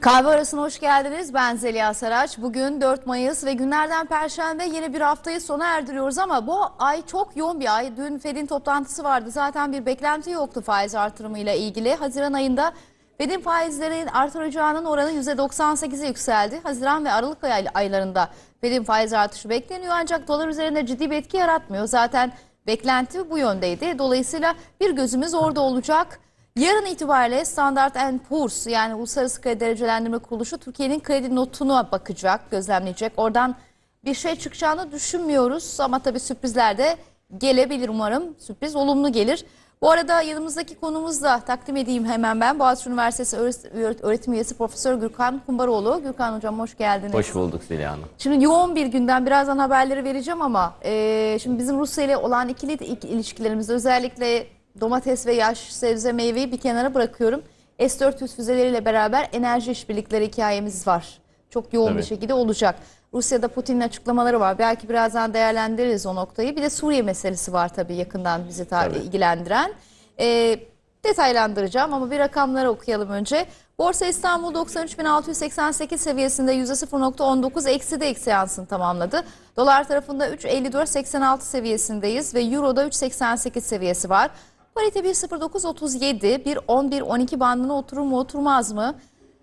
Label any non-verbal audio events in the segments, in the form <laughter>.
Kahve arasına hoş geldiniz. Ben Zeliha Saraç. Bugün 4 Mayıs ve günlerden Perşembe yeni bir haftayı sona erdiriyoruz ama bu ay çok yoğun bir ay. Dün Fed'in toplantısı vardı. Zaten bir beklenti yoktu faiz artırımıyla ilgili. Haziran ayında Fed'in faizlerin artıracağının oranı %98'e yükseldi. Haziran ve Aralık ay- aylarında Fed'in faiz artışı bekleniyor ancak dolar üzerinde ciddi bir etki yaratmıyor. Zaten beklenti bu yöndeydi. Dolayısıyla bir gözümüz orada olacak. Yarın itibariyle Standard Poor's yani Uluslararası Kredi Derecelendirme Kuruluşu Türkiye'nin kredi notuna bakacak, gözlemleyecek. Oradan bir şey çıkacağını düşünmüyoruz ama tabii sürprizler de gelebilir umarım. Sürpriz olumlu gelir. Bu arada yanımızdaki konumuz da takdim edeyim hemen ben. Boğaziçi Üniversitesi Öğret- Öğretim Üyesi Profesör Gürkan Kumbaroğlu. Gürkan Hocam hoş geldiniz. Hoş bulduk Zeliha Hanım. Şimdi yoğun bir günden birazdan haberleri vereceğim ama e, şimdi bizim Rusya ile olan ikili ik- ilişkilerimizde özellikle domates ve yaş sebze meyveyi bir kenara bırakıyorum. S-400 füzeleriyle beraber enerji işbirlikleri hikayemiz var. Çok yoğun bir Tabii. şekilde olacak. Rusya'da Putin'in açıklamaları var. Belki birazdan değerlendiririz o noktayı. Bir de Suriye meselesi var tabii yakından bizi ta- Tabii. ilgilendiren. E, detaylandıracağım ama bir rakamları okuyalım önce. Borsa İstanbul 93.688 seviyesinde %0.19 eksi de eksi yansın tamamladı. Dolar tarafında 3.54.86 seviyesindeyiz ve Euro'da 3.88 seviyesi var. Parite 1.09.37, 1.11.12 bandına oturur mu oturmaz mı?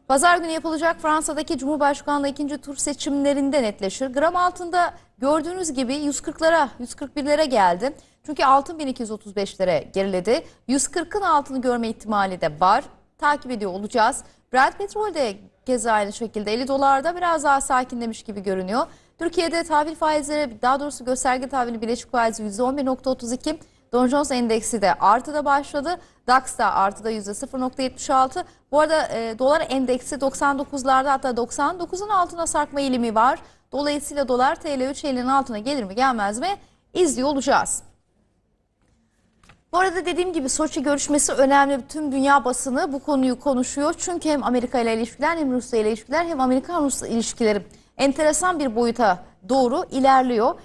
Pazar günü yapılacak Fransa'daki Cumhurbaşkanlığı ikinci tur seçimlerinde netleşir. Gram altında gördüğünüz gibi 140'lara, 141'lere geldi. Çünkü altın 1235'lere geriledi. 140'ın altını görme ihtimali de var. Takip ediyor olacağız. Brent petrol de keza aynı şekilde 50 dolarda biraz daha sakinlemiş gibi görünüyor. Türkiye'de tahvil faizleri daha doğrusu gösterge tahvili bileşik faizi %11.32. Dow Jones endeksi de artıda başladı. DAX da artıda %0.76. Bu arada e, dolar endeksi 99'larda hatta 99'un altına sarkma eğilimi var. Dolayısıyla dolar TL 3.50'nin altına gelir mi gelmez mi izliyor olacağız. Bu arada dediğim gibi Soçi görüşmesi önemli. Tüm dünya basını bu konuyu konuşuyor. Çünkü hem Amerika ile ilişkiler hem Rusya ile ilişkiler hem Amerikan-Rus ilişkileri enteresan bir boyuta doğru ilerliyor.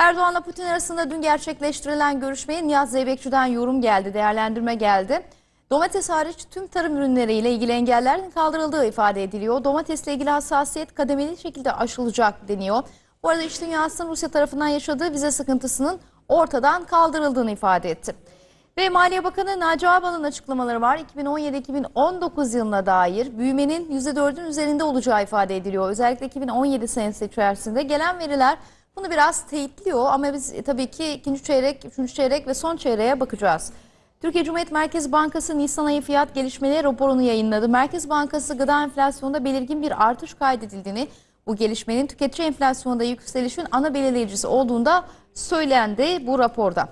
Erdoğan'la Putin arasında dün gerçekleştirilen görüşmeye Nihat Zeybekçi'den yorum geldi, değerlendirme geldi. Domates hariç tüm tarım ürünleriyle ilgili engellerin kaldırıldığı ifade ediliyor. Domatesle ilgili hassasiyet kademeli şekilde aşılacak deniyor. Bu arada iş dünyasının Rusya tarafından yaşadığı vize sıkıntısının ortadan kaldırıldığını ifade etti. Ve Maliye Bakanı Naci Ağbal'ın açıklamaları var. 2017-2019 yılına dair büyümenin %4'ün üzerinde olacağı ifade ediliyor. Özellikle 2017 senesi içerisinde gelen veriler bunu biraz teyitliyor ama biz e, tabii ki ikinci çeyrek, üçüncü çeyrek ve son çeyreğe bakacağız. Türkiye Cumhuriyet Merkez Bankası Nisan ayı fiyat gelişmeleri raporunu yayınladı. Merkez Bankası gıda enflasyonunda belirgin bir artış kaydedildiğini, bu gelişmenin tüketici enflasyonunda yükselişin ana belirleyicisi olduğunda söylendi bu raporda.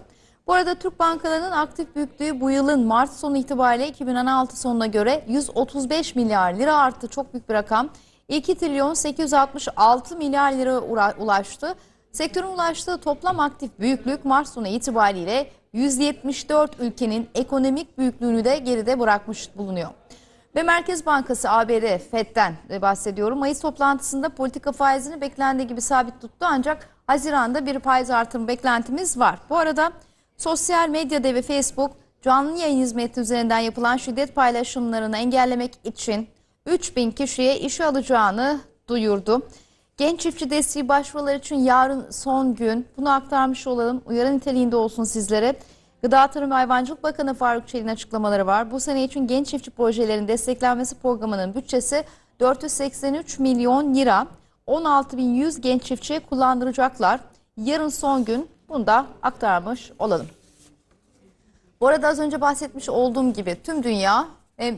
Bu arada Türk bankalarının aktif büyüklüğü bu yılın Mart sonu itibariyle 2016 sonuna göre 135 milyar lira arttı. Çok büyük bir rakam. 2 trilyon 866 milyar lira ulaştı. Sektörün ulaştığı toplam aktif büyüklük Mart sonu itibariyle 174 ülkenin ekonomik büyüklüğünü de geride bırakmış bulunuyor. Ve Merkez Bankası ABD FED'den de bahsediyorum. Mayıs toplantısında politika faizini beklendiği gibi sabit tuttu ancak Haziran'da bir faiz artırım beklentimiz var. Bu arada sosyal medyada ve Facebook canlı yayın hizmeti üzerinden yapılan şiddet paylaşımlarını engellemek için 3000 kişiye işe alacağını duyurdu. Genç çiftçi desteği başvurular için yarın son gün. Bunu aktarmış olalım. Uyarı niteliğinde olsun sizlere. Gıda Tarım ve Hayvancılık Bakanı Faruk Çelik'in açıklamaları var. Bu sene için genç çiftçi projelerin desteklenmesi programının bütçesi 483 milyon lira. 16.100 genç çiftçiye kullandıracaklar. Yarın son gün bunu da aktarmış olalım. Bu arada az önce bahsetmiş olduğum gibi tüm dünya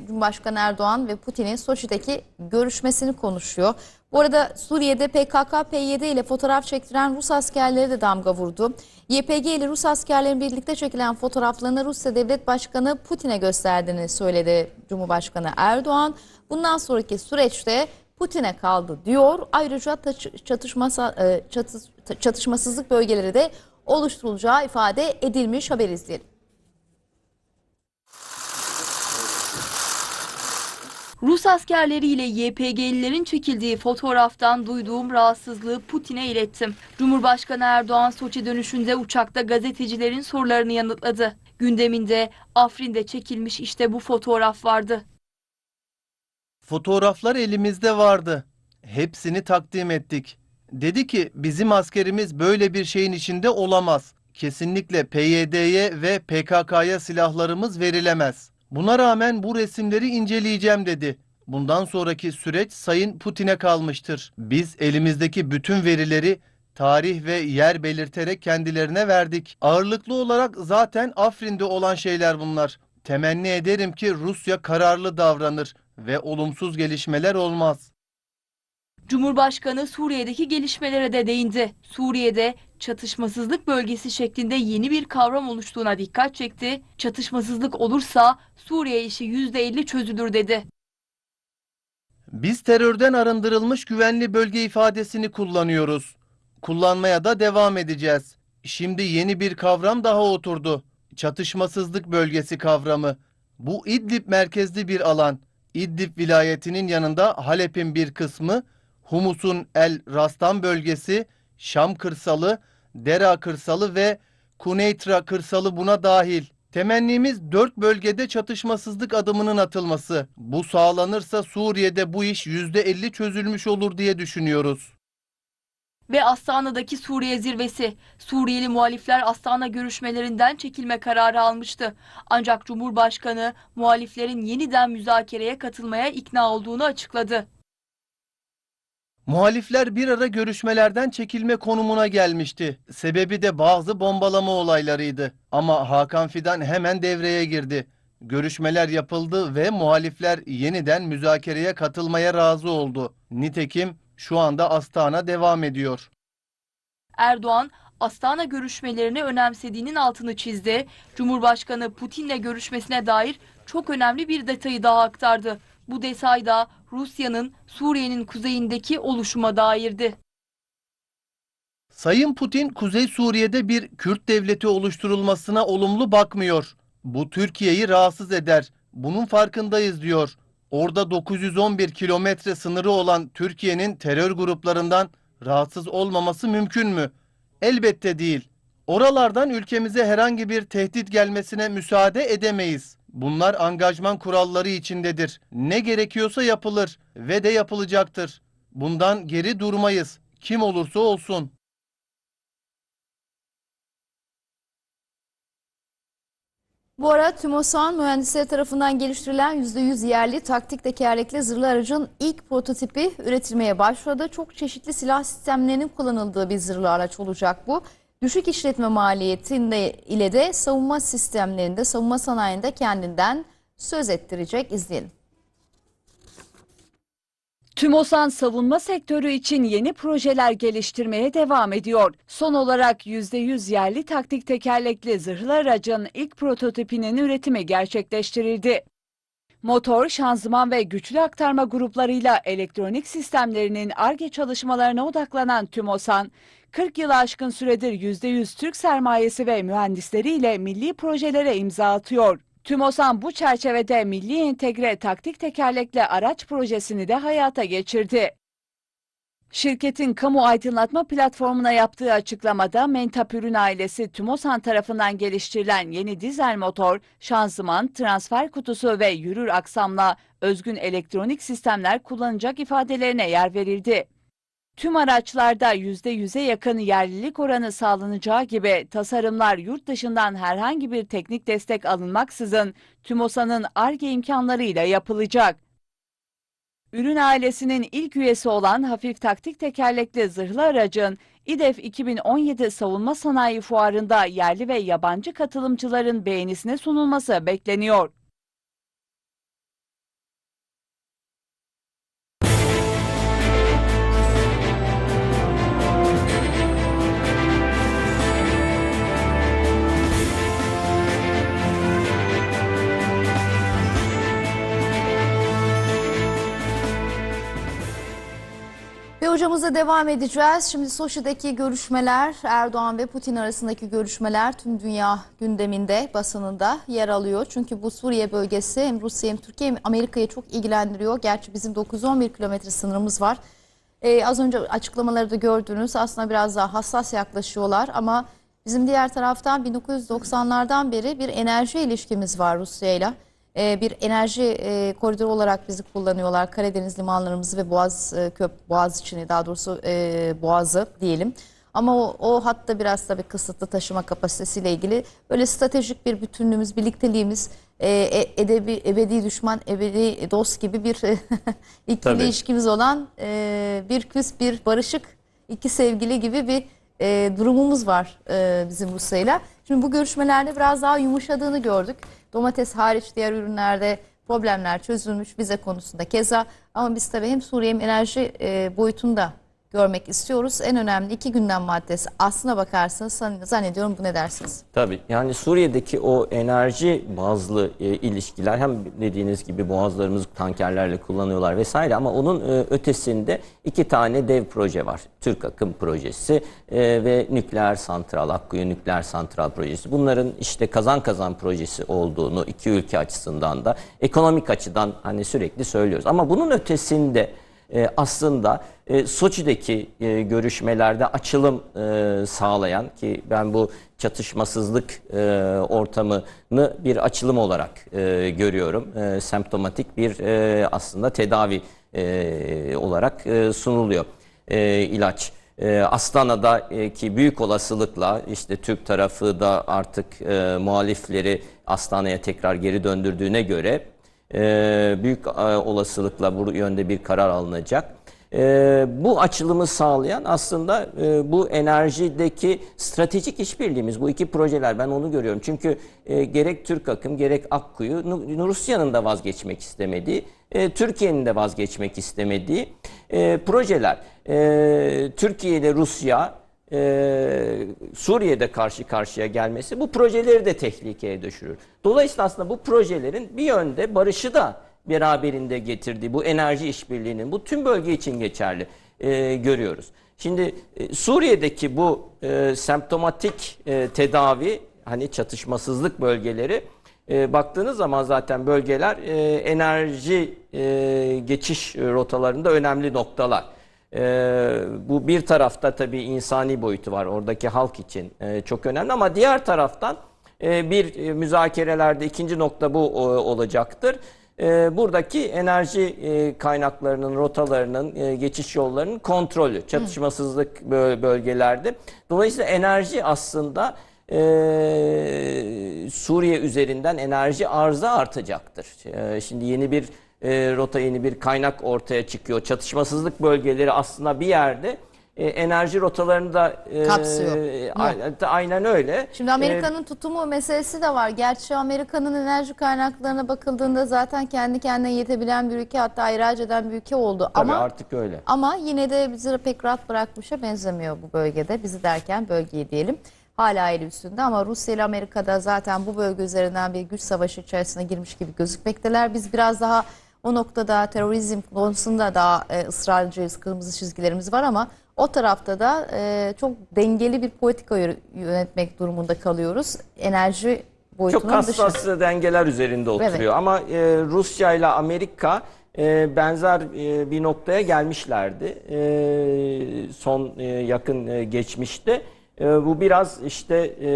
Cumhurbaşkanı Erdoğan ve Putin'in Soçi'deki görüşmesini konuşuyor. Bu arada Suriye'de PKK-PYD ile fotoğraf çektiren Rus askerleri de damga vurdu. YPG ile Rus askerlerin birlikte çekilen fotoğraflarını Rusya Devlet Başkanı Putin'e gösterdiğini söyledi Cumhurbaşkanı Erdoğan. Bundan sonraki süreçte Putin'e kaldı diyor. Ayrıca çatışmasa, e, çatı- çatışmasızlık bölgeleri de oluşturulacağı ifade edilmiş haber izleyelim. Rus askerleriyle YPG'lilerin çekildiği fotoğraftan duyduğum rahatsızlığı Putin'e ilettim. Cumhurbaşkanı Erdoğan Soçi dönüşünde uçakta gazetecilerin sorularını yanıtladı. Gündeminde Afrin'de çekilmiş işte bu fotoğraf vardı. Fotoğraflar elimizde vardı. Hepsini takdim ettik. Dedi ki bizim askerimiz böyle bir şeyin içinde olamaz. Kesinlikle PYD'ye ve PKK'ya silahlarımız verilemez. Buna rağmen bu resimleri inceleyeceğim dedi. Bundan sonraki süreç Sayın Putin'e kalmıştır. Biz elimizdeki bütün verileri tarih ve yer belirterek kendilerine verdik. Ağırlıklı olarak zaten Afrin'de olan şeyler bunlar. Temenni ederim ki Rusya kararlı davranır ve olumsuz gelişmeler olmaz. Cumhurbaşkanı Suriye'deki gelişmelere de değindi. Suriye'de çatışmasızlık bölgesi şeklinde yeni bir kavram oluştuğuna dikkat çekti. Çatışmasızlık olursa Suriye işi %50 çözülür dedi. Biz terörden arındırılmış güvenli bölge ifadesini kullanıyoruz. Kullanmaya da devam edeceğiz. Şimdi yeni bir kavram daha oturdu. Çatışmasızlık bölgesi kavramı. Bu İdlib merkezli bir alan. İdlib vilayetinin yanında Halep'in bir kısmı, Humus'un El Rastan bölgesi, Şam kırsalı, Dera kırsalı ve Kuneytra kırsalı buna dahil. Temennimiz dört bölgede çatışmasızlık adımının atılması. Bu sağlanırsa Suriye'de bu iş %50 çözülmüş olur diye düşünüyoruz. Ve Astana'daki Suriye zirvesi. Suriyeli muhalifler Astana görüşmelerinden çekilme kararı almıştı. Ancak Cumhurbaşkanı muhaliflerin yeniden müzakereye katılmaya ikna olduğunu açıkladı. Muhalifler bir ara görüşmelerden çekilme konumuna gelmişti. Sebebi de bazı bombalama olaylarıydı. Ama Hakan Fidan hemen devreye girdi. Görüşmeler yapıldı ve muhalifler yeniden müzakereye katılmaya razı oldu. Nitekim şu anda Astana devam ediyor. Erdoğan, Astana görüşmelerini önemsediğinin altını çizdi. Cumhurbaşkanı Putin'le görüşmesine dair çok önemli bir detayı daha aktardı. Bu detay da Rusya'nın Suriye'nin kuzeyindeki oluşuma dairdi. Sayın Putin Kuzey Suriye'de bir Kürt devleti oluşturulmasına olumlu bakmıyor. Bu Türkiye'yi rahatsız eder. Bunun farkındayız diyor. Orada 911 kilometre sınırı olan Türkiye'nin terör gruplarından rahatsız olmaması mümkün mü? Elbette değil. Oralardan ülkemize herhangi bir tehdit gelmesine müsaade edemeyiz. Bunlar angajman kuralları içindedir. Ne gerekiyorsa yapılır ve de yapılacaktır. Bundan geri durmayız. Kim olursa olsun. Bu ara TÜMOSAN mühendisleri tarafından geliştirilen %100 yerli taktik tekerlekli zırhlı aracın ilk prototipi üretilmeye başladı. Çok çeşitli silah sistemlerinin kullanıldığı bir zırhlı araç olacak bu. Düşük işletme maliyetinde ile de savunma sistemlerinde, savunma sanayinde kendinden söz ettirecek izleyelim. TÜMOSAN savunma sektörü için yeni projeler geliştirmeye devam ediyor. Son olarak %100 yerli taktik tekerlekli zırhlı aracın ilk prototipinin üretimi gerçekleştirildi. Motor, şanzıman ve güçlü aktarma gruplarıyla elektronik sistemlerinin ARGE çalışmalarına odaklanan TÜMOSAN, 40 yılı aşkın süredir %100 Türk sermayesi ve mühendisleriyle milli projelere imza atıyor. TÜMOSAN bu çerçevede Milli Entegre Taktik Tekerlekli Araç projesini de hayata geçirdi. Şirketin kamu aydınlatma platformuna yaptığı açıklamada Mentap Ürün ailesi TÜMOSAN tarafından geliştirilen yeni dizel motor, şanzıman, transfer kutusu ve yürür aksamla özgün elektronik sistemler kullanacak ifadelerine yer verildi. Tüm araçlarda %100'e yakın yerlilik oranı sağlanacağı gibi tasarımlar yurt dışından herhangi bir teknik destek alınmaksızın TÜMOSA'nın ARGE imkanlarıyla yapılacak. Ürün ailesinin ilk üyesi olan hafif taktik tekerlekli zırhlı aracın İDEF 2017 Savunma Sanayi Fuarı'nda yerli ve yabancı katılımcıların beğenisine sunulması bekleniyor. Ve hocamıza devam edeceğiz. Şimdi Soçi'deki görüşmeler, Erdoğan ve Putin arasındaki görüşmeler tüm dünya gündeminde, basınında yer alıyor. Çünkü bu Suriye bölgesi hem Rusya hem Türkiye hem Amerika'yı çok ilgilendiriyor. Gerçi bizim 911 kilometre sınırımız var. Ee, az önce açıklamaları da gördünüz. Aslında biraz daha hassas yaklaşıyorlar ama bizim diğer taraftan 1990'lardan beri bir enerji ilişkimiz var Rusya'yla. E, bir enerji e, koridoru olarak bizi kullanıyorlar. Karadeniz limanlarımızı ve Boğaz e, köp Boğaz içini daha doğrusu e, Boğaz'ı diyelim. Ama o, o hatta biraz tabii kısıtlı taşıma kapasitesiyle ilgili böyle stratejik bir bütünlüğümüz, birlikteliğimiz, e, e- edebi, ebedi düşman, ebedi dost gibi bir <laughs> ikili Tabii. ilişkimiz olan e, bir küs, bir barışık, iki sevgili gibi bir e, durumumuz var e, bizim Rusya'yla. Şimdi bu görüşmelerde biraz daha yumuşadığını gördük. Domates hariç diğer ürünlerde problemler çözülmüş vize konusunda keza. Ama biz tabii hem Suriye hem enerji e, boyutunda görmek istiyoruz. En önemli iki gündem maddesi aslına bakarsanız san- zannediyorum bu ne dersiniz? Tabii yani Suriye'deki o enerji bazlı e, ilişkiler hem dediğiniz gibi boğazlarımızı tankerlerle kullanıyorlar vesaire ama onun e, ötesinde iki tane dev proje var. Türk Akım projesi e, ve nükleer santral, Akkuyu nükleer santral projesi. Bunların işte kazan kazan projesi olduğunu iki ülke açısından da ekonomik açıdan hani sürekli söylüyoruz. Ama bunun ötesinde e, aslında e, Soçi'deki e, görüşmelerde açılım e, sağlayan ki ben bu çatışmasızlık e, ortamını bir açılım olarak e, görüyorum. E, semptomatik bir e, aslında tedavi e, olarak e, sunuluyor e, ilaç. E, Astana'daki büyük olasılıkla işte Türk tarafı da artık e, muhalifleri Astana'ya tekrar geri döndürdüğüne göre e, büyük e, olasılıkla bu yönde bir karar alınacak. E, bu açılımı sağlayan aslında e, bu enerjideki stratejik işbirliğimiz bu iki projeler ben onu görüyorum. Çünkü e, gerek Türk Akım gerek Akkuyu Rusya'nın da vazgeçmek istemediği, e, Türkiye'nin de vazgeçmek istemediği projeler. Türkiye ile Rusya e, Suriye'de karşı karşıya gelmesi bu projeleri de tehlikeye düşürür. Dolayısıyla aslında bu projelerin bir yönde barışı da beraberinde getirdiği bu enerji işbirliğinin bu tüm bölge için geçerli e, görüyoruz. Şimdi e, Suriye'deki bu e, semptomatik e, tedavi hani çatışmasızlık bölgeleri e, baktığınız zaman zaten bölgeler e, enerji e, geçiş rotalarında önemli noktalar. Ee, bu bir tarafta tabii insani boyutu var oradaki halk için e, çok önemli ama diğer taraftan e, bir e, müzakerelerde ikinci nokta bu o, olacaktır. E, buradaki enerji e, kaynaklarının, rotalarının, e, geçiş yollarının kontrolü, çatışmasızlık bö- bölgelerde. Dolayısıyla enerji aslında e, Suriye üzerinden enerji arzı artacaktır. E, şimdi yeni bir e, rota, yeni bir kaynak ortaya çıkıyor. Çatışmasızlık bölgeleri aslında bir yerde e, enerji rotalarını da e, Kapsıyor. a- aynen öyle. Şimdi Amerika'nın tutumu meselesi de var. Gerçi Amerika'nın enerji kaynaklarına bakıldığında zaten kendi kendine yetebilen bir ülke hatta ihraç eden bir ülke oldu. Tabii Ama artık öyle. Ama yine de bizi pek rahat bırakmışa benzemiyor bu bölgede. Bizi derken bölgeyi diyelim. Hala el üstünde ama Rusya ile Amerika'da zaten bu bölge üzerinden bir güç savaşı içerisine girmiş gibi gözükmekteler. Biz biraz daha o noktada terörizm konusunda daha e, ısrarcıyız, kırmızı çizgilerimiz var ama o tarafta da e, çok dengeli bir politika yönetmek durumunda kalıyoruz. Enerji Çok boyutunun dışında. hassas dengeler üzerinde oturuyor. Ama e, Rusya ile Amerika e, benzer e, bir noktaya gelmişlerdi. E, son e, yakın e, geçmişte. E, bu biraz işte e,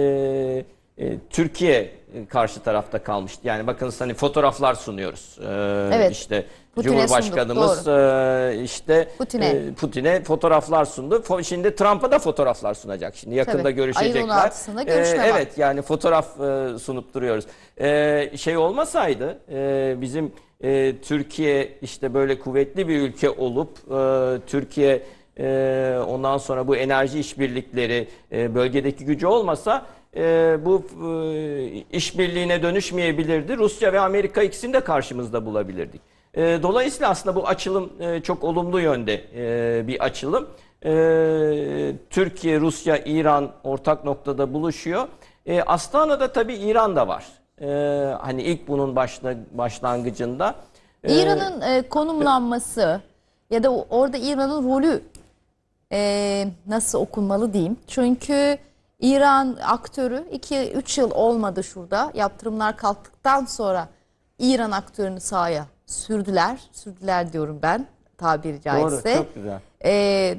e, Türkiye karşı tarafta kalmıştı. Yani bakınız hani fotoğraflar sunuyoruz. E, Evet. İşte Putin'e Cumhurbaşkanımız e, işte Putin'e. e, Putin'e fotoğraflar sundu. Şimdi Trump'a da fotoğraflar sunacak. Şimdi yakında Tabii. görüşecekler. Ayın 16'sında E, görüşme var. evet yani fotoğraf e, sunup duruyoruz. E, şey olmasaydı e, bizim e, Türkiye işte böyle kuvvetli bir ülke olup e, Türkiye e, ondan sonra bu enerji işbirlikleri e, bölgedeki gücü olmasa e, bu e, işbirliğine dönüşmeyebilirdi. Rusya ve Amerika ikisini de karşımızda bulabilirdik. E, dolayısıyla aslında bu açılım e, çok olumlu yönde e, bir açılım. E, Türkiye, Rusya, İran ortak noktada buluşuyor. E, Astana'da tabii İran da var. E, hani ilk bunun başla, başlangıcında. E, İran'ın e, konumlanması ya da orada İran'ın rolü e, nasıl okunmalı diyeyim. Çünkü İran aktörü 2-3 yıl olmadı şurada. Yaptırımlar kalktıktan sonra İran aktörünü sahaya sürdüler. Sürdüler diyorum ben tabiri Doğru, caizse. çok güzel. E,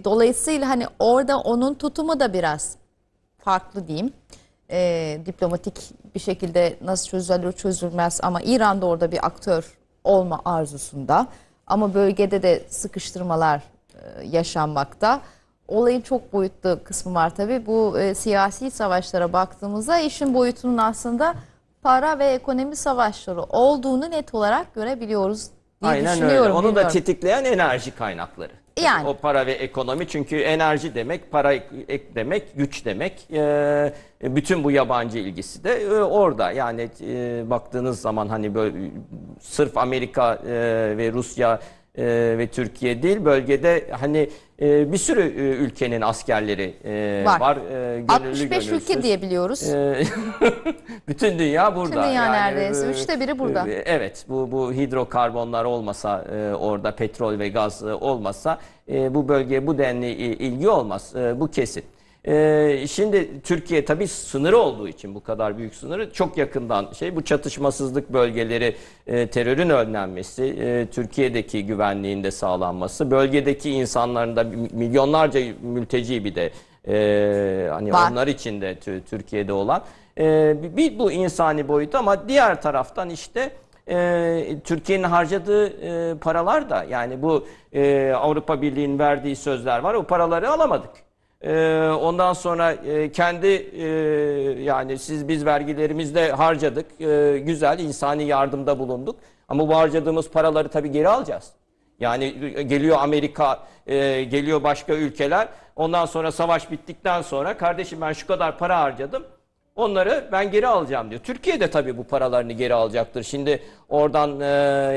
dolayısıyla hani orada onun tutumu da biraz farklı diyeyim. e, diplomatik bir şekilde nasıl çözülür çözülmez ama İran'da orada bir aktör olma arzusunda ama bölgede de sıkıştırmalar e, yaşanmakta. Olayın çok boyutlu kısmı var tabii. Bu e, siyasi savaşlara baktığımızda işin boyutunun aslında para ve ekonomi savaşları olduğunu net olarak görebiliyoruz diye Aynen öyle. düşünüyorum. Onu da bilmiyorum. tetikleyen enerji kaynakları. Yani. O para ve ekonomi çünkü enerji demek, para ek demek, güç demek. Ee, bütün bu yabancı ilgisi de e, orada. Yani e, baktığınız zaman hani böyle sırf Amerika e, ve Rusya e, ve Türkiye değil bölgede hani e, bir sürü e, ülkenin askerleri e, Var. var. E, gönüllü 65 ülke gönülsüz. diye biliyoruz. Ee, <laughs> bütün dünya burada. dünya Yani, neredeyse. e, Üçte biri burada. e, Evet, bu bu hidrokarbonlar olmasa e, orada petrol ve gaz e, olmasa e, bu bölgeye bu denli ilgi olmaz. E, bu kesin. E, şimdi Türkiye tabii sınırı olduğu için bu kadar büyük sınırı çok yakından şey bu çatışmasızlık bölgeleri e, terörün önlenmesi, e, Türkiye'deki güvenliğin de sağlanması, bölgedeki insanların da milyonlarca mülteci bir de e, hani Var. onlar içinde tü- Türkiye'de olan e, bir bu insani boyut ama diğer taraftan işte e, Türkiye'nin harcadığı e, paralar da yani bu e, Avrupa Birliği'nin verdiği sözler var o paraları alamadık. E, ondan sonra e, kendi e, yani siz biz vergilerimizde harcadık E, güzel insani yardımda bulunduk ama bu harcadığımız paraları tabii geri alacağız. Yani geliyor Amerika, e, geliyor başka ülkeler. Ondan sonra savaş bittikten sonra kardeşim ben şu kadar para harcadım. Onları ben geri alacağım diyor. Türkiye de tabii bu paralarını geri alacaktır. Şimdi oradan e,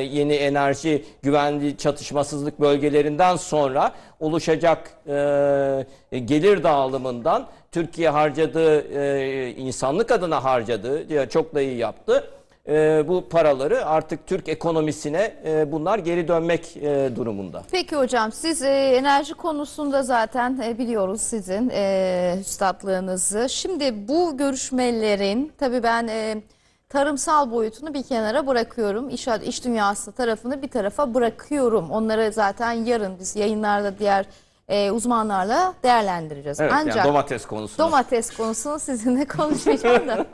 yeni enerji güvenli çatışmasızlık bölgelerinden sonra oluşacak e, gelir dağılımından Türkiye harcadığı e, insanlık adına harcadığı çok da iyi yaptı. E, bu paraları artık Türk ekonomisine e, bunlar geri dönmek e, durumunda. Peki hocam siz e, enerji konusunda zaten e, biliyoruz sizin e, üstadlığınızı. Şimdi bu görüşmelerin tabii ben e, tarımsal boyutunu bir kenara bırakıyorum. İş, iş dünyası tarafını bir tarafa bırakıyorum. Onları zaten yarın biz yayınlarda diğer e, uzmanlarla değerlendireceğiz. Evet, Ancak yani domates konusunda. Domates konusunu sizinle konuşmayacağım da.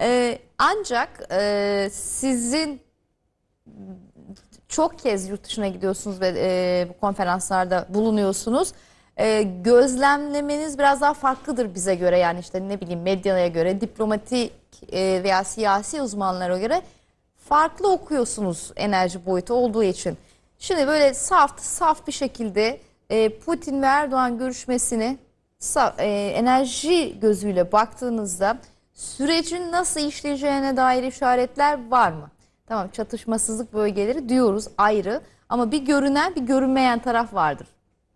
Ee, <laughs> ancak e, sizin çok kez yurt dışına gidiyorsunuz ve e, bu konferanslarda bulunuyorsunuz. E, gözlemlemeniz biraz daha farklıdır bize göre yani işte ne bileyim medyaya göre, diplomatik e, veya siyasi uzmanlara göre farklı okuyorsunuz enerji boyutu olduğu için. Şimdi böyle saf saf bir şekilde e, Putin ve Erdoğan görüşmesini sa- e, enerji gözüyle baktığınızda sürecin nasıl işleyeceğine dair işaretler var mı? Tamam çatışmasızlık bölgeleri diyoruz ayrı ama bir görünen bir görünmeyen taraf vardır.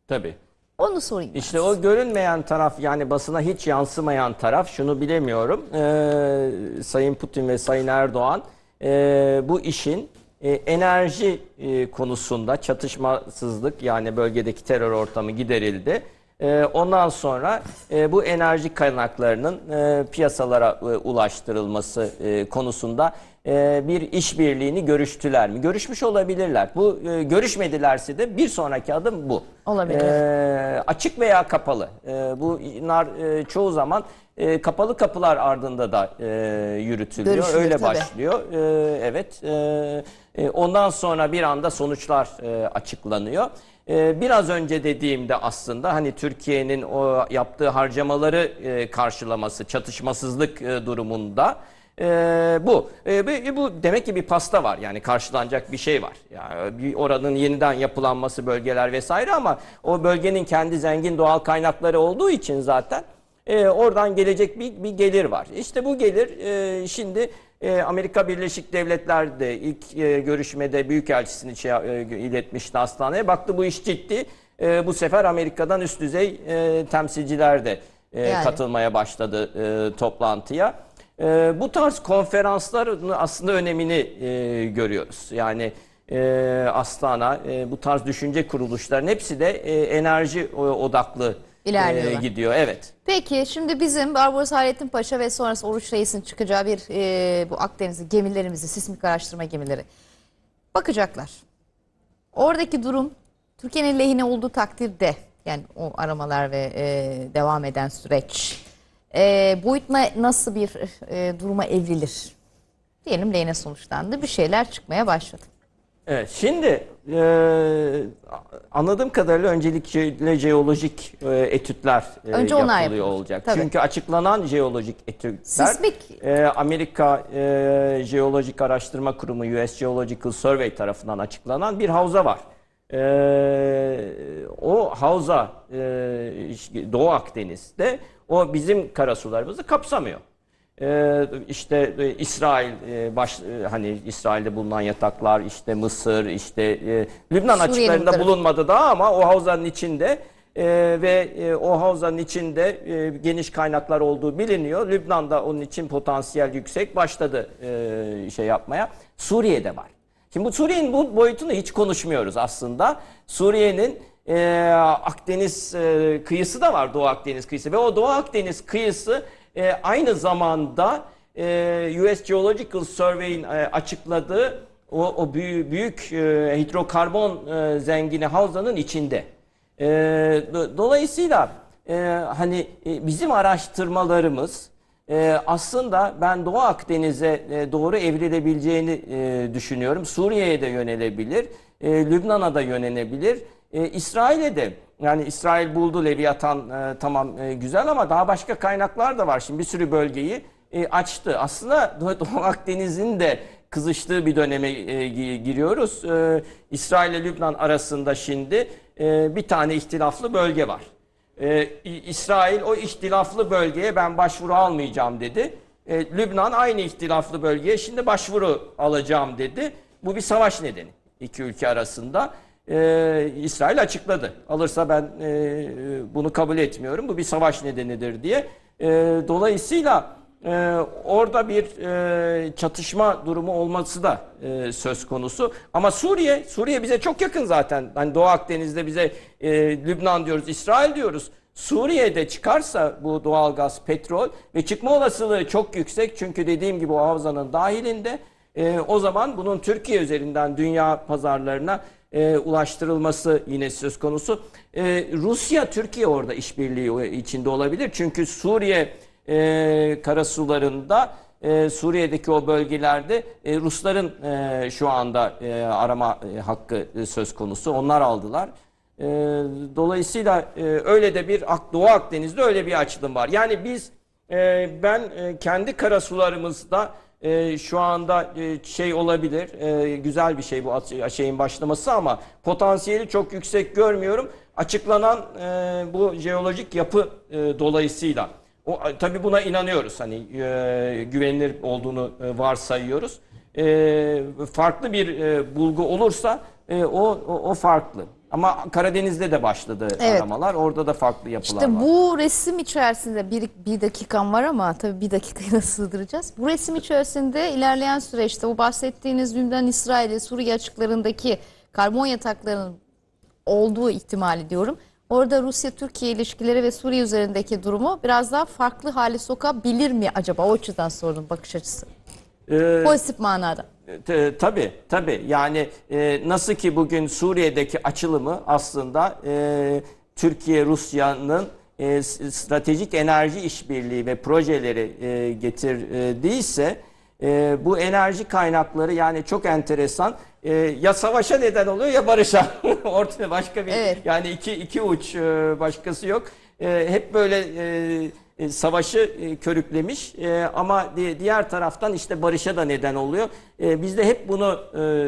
Tabii. Onu sorayım. İşte o görünmeyen taraf yani basına hiç yansımayan taraf şunu bilemiyorum. Ee, Sayın Putin ve Sayın Erdoğan e, bu işin e, enerji e, konusunda çatışmasızlık yani bölgedeki terör ortamı giderildi. E, ondan sonra e, bu enerji kaynaklarının e, piyasalara e, ulaştırılması e, konusunda e, bir işbirliğini görüştüler mi? Görüşmüş olabilirler. Bu e, görüşmedilerse de bir sonraki adım bu. Olabilir. E, açık veya kapalı. E, bunlar e, çoğu zaman e, kapalı kapılar ardında da e, yürütülüyor. Görüşülür Öyle tabii. başlıyor. E, evet. E, e, ondan sonra bir anda sonuçlar e, açıklanıyor. E, biraz önce dediğimde aslında hani Türkiye'nin o yaptığı harcamaları e, karşılaması, çatışmasızlık e, durumunda e, bu. E, bu. Bu demek ki bir pasta var. Yani karşılanacak bir şey var. Yani bir oranın yeniden yapılanması bölgeler vesaire ama o bölgenin kendi zengin doğal kaynakları olduğu için zaten e, oradan gelecek bir, bir gelir var. İşte bu gelir e, şimdi e, Amerika Birleşik Devletler de ilk e, görüşmede Büyükelçisini şey, e, iletmişti hastaneye. Baktı bu iş ciddi. E, bu sefer Amerika'dan üst düzey e, temsilciler de e, Yani. katılmaya başladı e, toplantıya. E, bu tarz konferansların aslında önemini e, görüyoruz. Yani e, Astana, e, bu tarz düşünce kuruluşların hepsi de e, enerji odaklı e, İlerliyorlar. gidiyor. Evet. Peki şimdi bizim Barbaros Hayrettin Paşa ve sonrası Oruç Reis'in çıkacağı bir e, bu Akdeniz'i gemilerimizi, sismik araştırma gemileri bakacaklar. Oradaki durum Türkiye'nin lehine olduğu takdirde yani o aramalar ve e, devam eden süreç e, boyut na- nasıl bir e, duruma evrilir? Diyelim lehine sonuçlandı. Bir şeyler çıkmaya başladı. Evet, şimdi e, anladığım kadarıyla öncelikle jeolojik e, etütler e, Önce onlar yapılıyor yapılır. olacak. Tabii. Çünkü açıklanan jeolojik etütler Sismik- e, Amerika e, Jeolojik Araştırma Kurumu US Geological Survey tarafından açıklanan bir havza var. E, o havza e, Doğu Akdeniz'de o bizim karasularımızı kapsamıyor. Ee, işte e, İsrail e, baş e, hani İsrail'de bulunan yataklar işte Mısır işte e, Lübnan Suriye'nin açıklarında tarafı. bulunmadı daha ama o havzanın içinde e, ve e, o havzanın içinde e, geniş kaynaklar olduğu biliniyor. Lübnan'da onun için potansiyel yüksek başladı e, şey yapmaya. Suriye'de var. Şimdi bu Suriye'nin bu boyutunu hiç konuşmuyoruz aslında. Suriye'nin e, Akdeniz e, kıyısı da var Doğu Akdeniz kıyısı ve o Doğu Akdeniz kıyısı e, aynı zamanda e, US Geological Survey'in e, açıkladığı o, o büyük, büyük e, hidrokarbon e, zengini havzanın içinde. E, do- dolayısıyla e, hani e, bizim araştırmalarımız e, aslında ben Doğu Akdeniz'e e, doğru evrilebileceğini e, düşünüyorum. Suriye'ye de yönelebilir, e, Lübnan'a da yönelebilir. E, İsrail'e de yani İsrail buldu Leviathan e, tamam e, güzel ama daha başka kaynaklar da var. Şimdi bir sürü bölgeyi e, açtı. Aslında Doğu <laughs> Akdeniz'in de kızıştığı bir döneme e, gi- giriyoruz. E, İsrail ile Lübnan arasında şimdi e, bir tane ihtilaflı bölge var. İ- İsrail o ihtilaflı bölgeye ben başvuru almayacağım dedi. Ee, Lübnan aynı ihtilaflı bölgeye şimdi başvuru alacağım dedi. Bu bir savaş nedeni iki ülke arasında. Ee, İsrail açıkladı. Alırsa ben e, bunu kabul etmiyorum. Bu bir savaş nedenidir diye. Ee, dolayısıyla e, orada bir e, çatışma durumu olması da e, söz konusu. Ama Suriye, Suriye bize çok yakın zaten. Hani Doğu Akdeniz'de bize e, Lübnan diyoruz, İsrail diyoruz. Suriye'de çıkarsa bu doğalgaz, petrol ve çıkma olasılığı çok yüksek. Çünkü dediğim gibi o havzanın dahilinde. E, o zaman bunun Türkiye üzerinden dünya pazarlarına e, ulaştırılması yine söz konusu. E, Rusya, Türkiye orada işbirliği içinde olabilir. Çünkü Suriye e, karasularında e, Suriye'deki o bölgelerde e, Rusların e, şu anda e, arama e, hakkı e, söz konusu. Onlar aldılar. E, dolayısıyla e, öyle de bir Doğu Akdeniz'de öyle bir açılım var. Yani biz e, ben e, kendi karasularımızda e, şu anda e, şey olabilir, e, güzel bir şey bu şeyin başlaması ama potansiyeli çok yüksek görmüyorum. Açıklanan e, bu jeolojik yapı e, dolayısıyla. O, tabii buna inanıyoruz. Hani e, güvenilir olduğunu e, varsayıyoruz. E, farklı bir e, bulgu olursa e, o, o o farklı. Ama Karadeniz'de de başladı Evet. aramalar. Orada da farklı yapılar İşte var. bu resim içerisinde bir, bir dakikam var ama tabii bir dakikayı nasıl <laughs> sığdıracağız? Bu resim içerisinde ilerleyen süreçte bu bahsettiğiniz Lübnan, İsrail Suriye açıklarındaki karbon yataklarının olduğu ihtimali diyorum. Orada Rusya-Türkiye ilişkileri ve Suriye üzerindeki durumu biraz daha farklı hale sokabilir mi acaba? O açıdan sordum bakış açısı. Ee, Pozitif manada. T- Tabii tabii. Yani e, nasıl ki bugün Suriye'deki açılımı aslında e, Türkiye Rusya'nın e, stratejik enerji işbirliği ve projeleri e, getirdiyse e, bu enerji kaynakları yani çok enteresan. E, ya savaşa neden oluyor ya barışa. <laughs> Ortaya başka bir Evet. yani iki iki uç e, başkası yok. E, hep böyle e, e, savaşı e, körüklemiş E, ama di- diğer taraftan işte barışa da neden oluyor. E, biz de hep bunu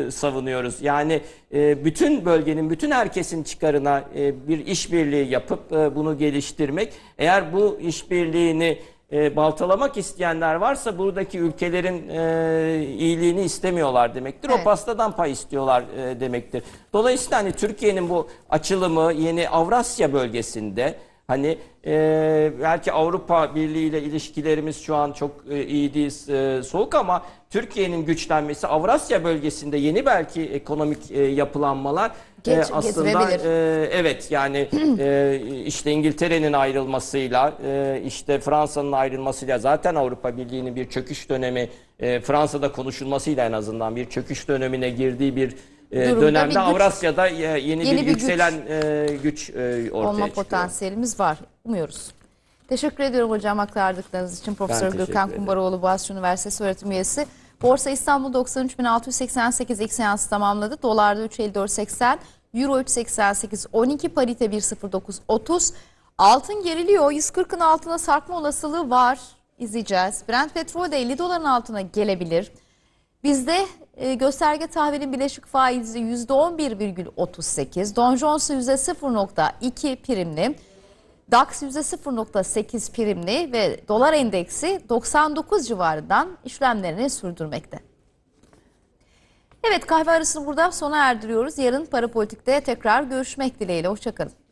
e, savunuyoruz. Yani e, bütün bölgenin, bütün herkesin çıkarına e, bir işbirliği yapıp e, bunu geliştirmek. Eğer bu işbirliğini e, baltalamak isteyenler varsa buradaki ülkelerin e, iyiliğini istemiyorlar demektir. Evet. O pastadan pay istiyorlar e, demektir. Dolayısıyla hani Türkiye'nin bu açılımı yeni Avrasya bölgesinde Hani e, belki Avrupa Birliği ile ilişkilerimiz şu an çok e, iyi değil, e, soğuk ama Türkiye'nin güçlenmesi Avrasya bölgesinde yeni belki ekonomik e, yapılanmalar e, Geç- aslında getirebilir. e, evet yani <clears throat> e, işte İngiltere'nin ayrılmasıyla e, işte Fransa'nın ayrılmasıyla zaten Avrupa Birliği'nin bir çöküş dönemi e, Fransa'da konuşulmasıyla en azından bir çöküş dönemine girdiği bir e, Durumda bir dönemde güç- Avrasya'da yeni, Yeni bir, bir güç yükselen e, güç e, ortaya Olma çıkıyor. potansiyelimiz var. Umuyoruz. Teşekkür ediyorum hocam aktardıklarınız için. Profesör Gürkan. Kumbaroğlu Boğaziçi Üniversitesi öğretim üyesi. Borsa İstanbul 93.688 ilk seansı tamamladı. Dolarda 3.54.80, Euro 3.88, 12 parite 1.09.30. Altın geriliyor. 140'ın altına sarkma olasılığı var. İzleyeceğiz. Brent petrol de 50 doların altına gelebilir. Bizde e, gösterge tahvilin bileşik faizi %11,38, Dow Jones %0.2 primli, DAX %0.8 primli ve dolar endeksi 99 civarından işlemlerini sürdürmekte. Evet kahve arasını burada sona erdiriyoruz. Yarın Parapolitik'te tekrar görüşmek dileğiyle. Hoşçakalın.